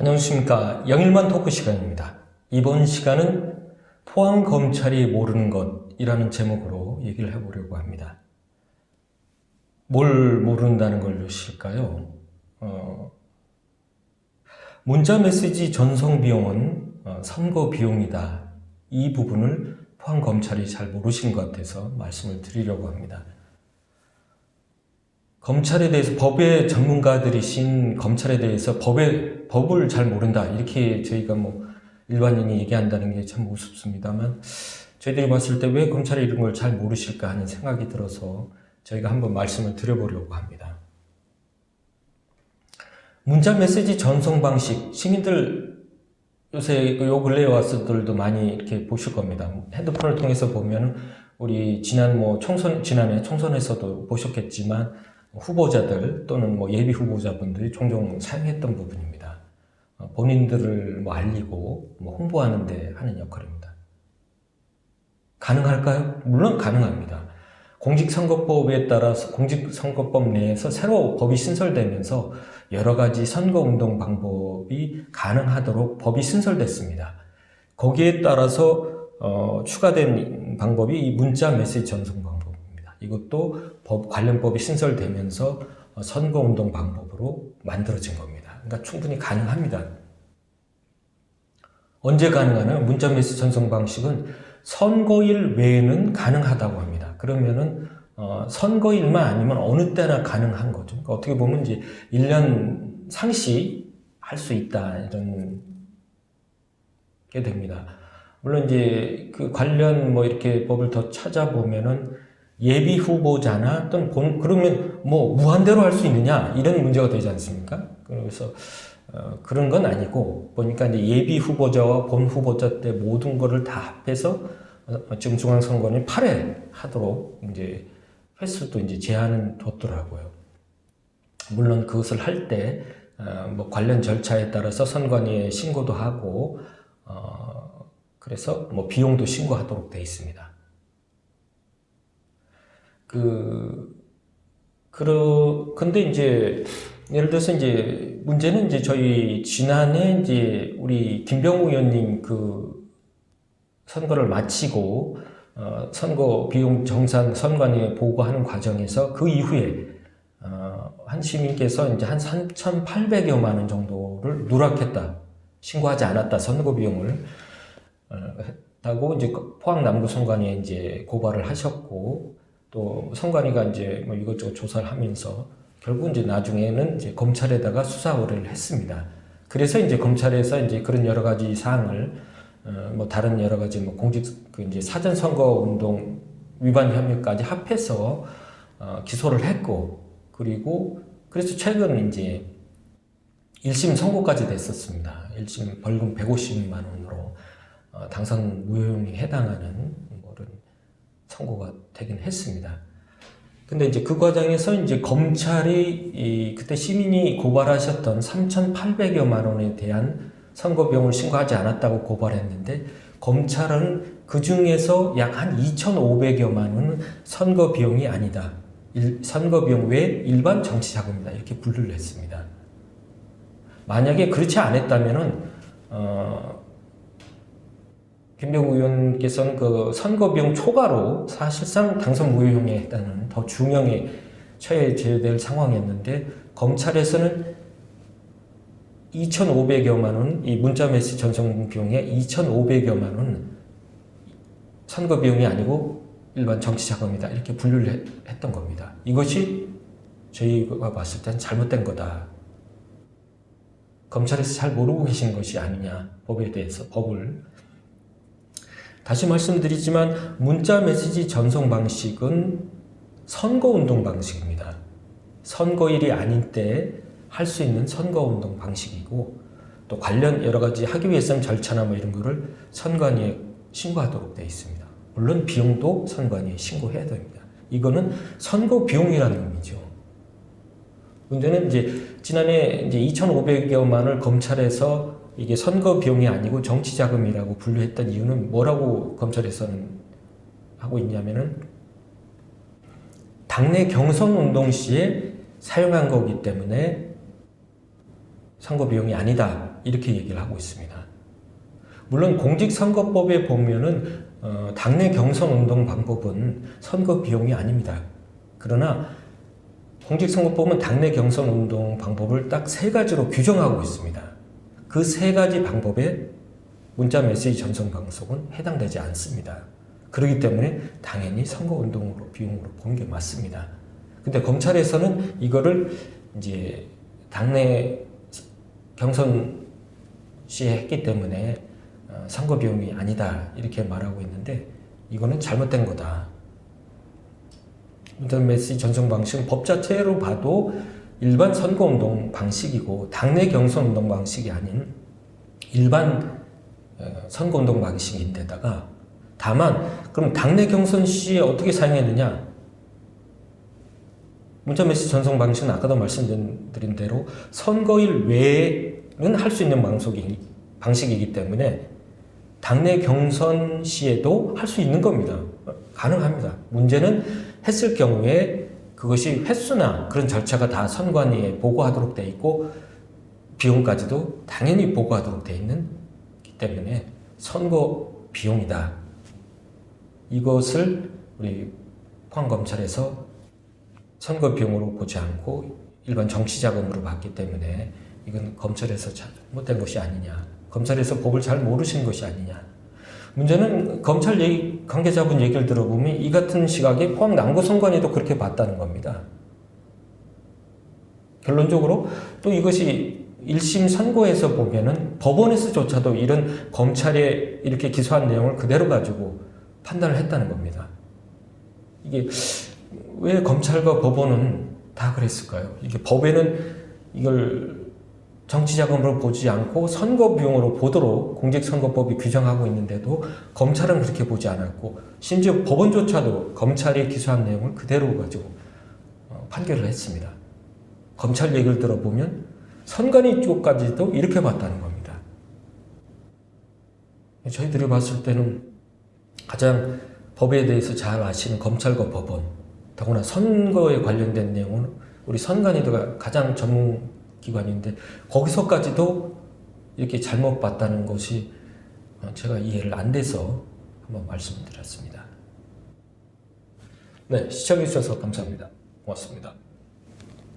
안녕하십니까. 영일만 토크 시간입니다. 이번 시간은 포항 검찰이 모르는 것이라는 제목으로 얘기를 해보려고 합니다. 뭘 모른다는 걸실까요? 어, 문자 메시지 전송 비용은 어, 선거 비용이다. 이 부분을 포항 검찰이 잘 모르신 것 같아서 말씀을 드리려고 합니다. 검찰에 대해서 법의 전문가들이신 검찰에 대해서 법의 법을 잘 모른다 이렇게 저희가 뭐 일반인이 얘기한다는 게 참 우습습니다만 저희들이 봤을 때 왜 검찰이 이런 걸 잘 모르실까 하는 생각이 들어서 저희가 한번 말씀을 드려보려고 합니다. 문자 메시지 전송 방식 시민들 요새 그요 근래에 와서들도 많이 이렇게 보실 겁니다. 핸드폰을 통해서 보면 우리 지난 뭐 총선 지난해 총선에서도 보셨겠지만 후보자들 또는 뭐 예비 후보자분들이 종종 사용했던 부분입니다. 어, 본인들을 뭐 알리고 뭐 홍보하는데 하는 역할입니다. 가능할까요? 물론 가능합니다. 공직선거법에 따라서 공직선거법 내에서 새로 법이 신설되면서 여러 가지 선거운동 방법이 가능하도록 법이 신설됐습니다. 거기에 따라서 어, 추가된 방법이 이 문자 메시지 전송 방법입니다. 이것도 법 관련법이 신설되면서 어, 선거운동 방법으로 만들어진 겁니다. 그러니까 충분히 가능합니다. 언제 가능하냐면 문자 메시지 전송 방식은 선거일 외에는 가능하다고 합니다. 그러면은 어, 선거일만 아니면 어느 때나 가능한 거죠. 그러니까 어떻게 보면 이제 1년 상시 할 수 있다 이런 게 됩니다. 물론 이제 그 관련 뭐 이렇게 법을 더 찾아보면은 예비 후보자나 또는 본, 그러면 뭐 무한대로 할 수 있느냐 이런 문제가 되지 않습니까? 그래서 어, 그런 건 아니고 보니까 이제 예비 후보자와 본 후보자 때 모든 거를 다 합해서 어, 지금 중앙선거는 8회 하도록 이제 횟수도 이제 제한은 뒀더라고요. 물론 그것을 할때 어, 뭐 관련 절차에 따라서 선관위에 신고도 하고 어, 그래서 뭐 비용도 신고하도록 돼 있습니다. 그 그러 근데 이제 예를 들어서 이제 문제는 이제 저희 지난해 이제 우리 김병우 의원님 그 선거를 마치고 어, 선거 비용 정산 선관위에 보고하는 과정에서 그 이후에 어, 한 시민께서 이제 한 3,800여만 원 정도를 누락했다. 신고하지 않았다. 선거 비용을 어, 했다고 이제 포항 남구 선관위에 이제 고발을 하셨고 또 선관위가 이제 뭐 이것저것 조사를 하면서 결국 이제 나중에는 이제 검찰에다가 수사 의뢰를 했습니다. 그래서 이제 검찰에서 이제 그런 여러 가지 사항을 어, 뭐 다른 여러 가지 뭐 공직 그 이제 사전 선거 운동 위반 혐의까지 합해서 어, 기소를 했고 그리고 그래서 최근 이제 1심 선고까지 됐었습니다. 1심 벌금 150만 원으로 어, 당선 무효형에 해당하는 선고가 되긴 했습니다. 근데 이제 그 과정에서 이제 검찰이 이 그때 시민이 고발하셨던 3,800여만 원에 대한 선거 비용을 신고하지 않았다고 고발했는데 검찰은 그 중에서 약 한 2,500여만 원은 선거 비용이 아니다. 일, 선거 비용 외 일반 정치 자금이다. 이렇게 분류를 했습니다. 만약에 그렇지 않았다면은 어, 김병우 의원께서는 그 선거 비용 초과로 사실상 당선 무효형에 해당하는 더 중형에 될 상황이었는데 검찰에서는 2,500여만 원, 이 문자 메시지 전송 비용에 2,500여만 원 선거 비용이 아니고 일반 정치 자금이다 이렇게 분류를 했, 했던 겁니다. 이것이 저희가 봤을 땐 잘못된 거다. 검찰에서 잘 모르고 계신 것이 아니냐 법에 대해서 법을 다시 말씀드리지만 문자 메시지 전송 방식은 선거운동 방식입니다. 선거일이 아닌 때 할 수 있는 선거운동 방식이고 또 관련 여러 가지 하기 위해서는 절차나 뭐 이런 거를 선관위에 신고하도록 되어 있습니다. 물론 비용도 선관위에 신고해야 됩니다. 이거는 선거 비용이라는 의미죠. 문제는 이제 지난해 이제 2,500여만을 검찰에서 이게 선거 비용이 아니고 정치 자금이라고 분류했던 이유는 뭐라고 검찰에서는 하고 있냐면은 당내 경선 운동 시에 사용한 거기 때문에 선거 비용이 아니다 이렇게 얘기를 하고 있습니다. 물론 공직선거법에 보면은 어, 당내 경선 운동 방법은 선거 비용이 아닙니다. 그러나 공직선거법은 당내 경선 운동 방법을 딱 세 가지로 규정하고 있습니다. 그 세 가지 방법에 문자 메시지 전송 방송은 해당되지 않습니다. 그렇기 때문에 당연히 선거 운동으로 비용으로 보는 게 맞습니다. 근데 검찰에서는 이거를 이제 당내 경선 시에 했기 때문에 어, 선거 비용이 아니다 이렇게 말하고 있는데 이거는 잘못된 거다. 인터넷 메시지 전송 방식은 법 자체로 봐도 일반 선거 운동 방식이고 당내 경선 운동 방식이 아닌 일반 어, 선거 운동 방식인데다가 다만 그럼 당내 경선 시에 어떻게 사용했느냐? 문자 메시지 전송 방식은 아까도 말씀드린 대로 선거일 외에는 할 수 있는 방식이기 때문에 당내 경선 시에도 할 수 있는 겁니다. 가능합니다. 문제는 했을 경우에 그것이 횟수나 그런 절차가 다 선관위에 보고하도록 돼 있고 비용까지도 당연히 보고하도록 돼 있는 기 때문에 선거 비용이다. 이것을 우리 포항검찰에서 선거 비용으로 보지 않고 일반 정치 자금으로 받기 때문에 이건 검찰에서 잘못된 것이 아니냐. 검찰에서 법을 잘 모르신 것이 아니냐. 문제는 검찰 얘기, 관계자분 얘기를 들어보면 이 같은 시각에 포항 남구 선관위도 그렇게 봤다는 겁니다. 결론적으로 또 이것이 1심 선고에서 보면은 법원에서조차도 이런 검찰에 이렇게 기소한 내용을 그대로 가지고 판단을 했다는 겁니다. 이게 왜 검찰과 법원은 다 그랬을까요? 이게 법에는 이걸 정치 자금으로 보지 않고 선거 비용으로 보도록 공직선거법이 규정하고 있는데도 검찰은 그렇게 보지 않았고 심지어 법원조차도 검찰이 기소한 내용을 그대로 가지고 어, 판결을 했습니다. 검찰 얘기를 들어보면 선관위 쪽까지도 이렇게 봤다는 겁니다. 저희들이 봤을 때는 가장 법에 대해서 잘 아시는 검찰과 법원, 더구나 선거에 관련된 내용은 우리 선관위도가 가장 전문 기관인데 거기서까지도 이렇게 잘못 봤다는 것이 제가 이해를 안 돼서 한번 말씀드렸습니다. 네, 시청해주셔서 감사합니다. 고맙습니다.